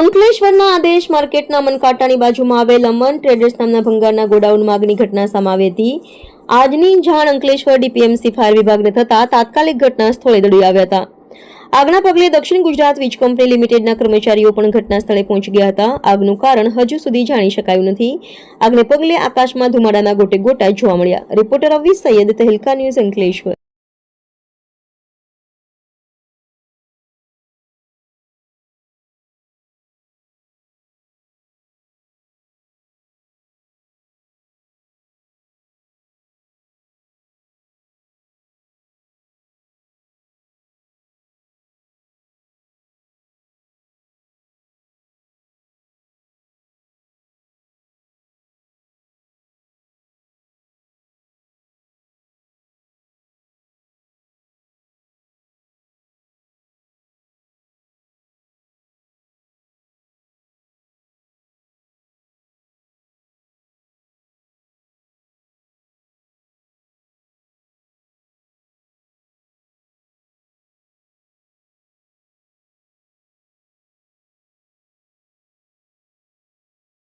અંકલેશ્વરના આદેશ માર્કેટના મનકાટાની બાજુમાં આવેલ અમન ટ્રેડર્સ નામના ભંગારના ગોડાઉનમાં આગની ઘટના સામે આવી હતી. આજની જાણ અંકલેશ્વર ડીપીએમસી ફાયર વિભાગને થતા તાત્કાલિક ઘટના સ્થળે દોડી આવ્યા હતા. આગના પગલે દક્ષિણ ગુજરાત વીજ કંપની લિમિટેડના કર્મચારીઓ પણ ઘટના સ્થળે પહોંચી ગયા હતા. આગનું કારણ હજુ સુધી જાણી શકાયું નથી. આગને પગલે આકાશમાં ધુમાડાના ગોટે ગોટા જોવા મળ્યા. Reporter Avi Sayed Tehelka news Ankleshwar.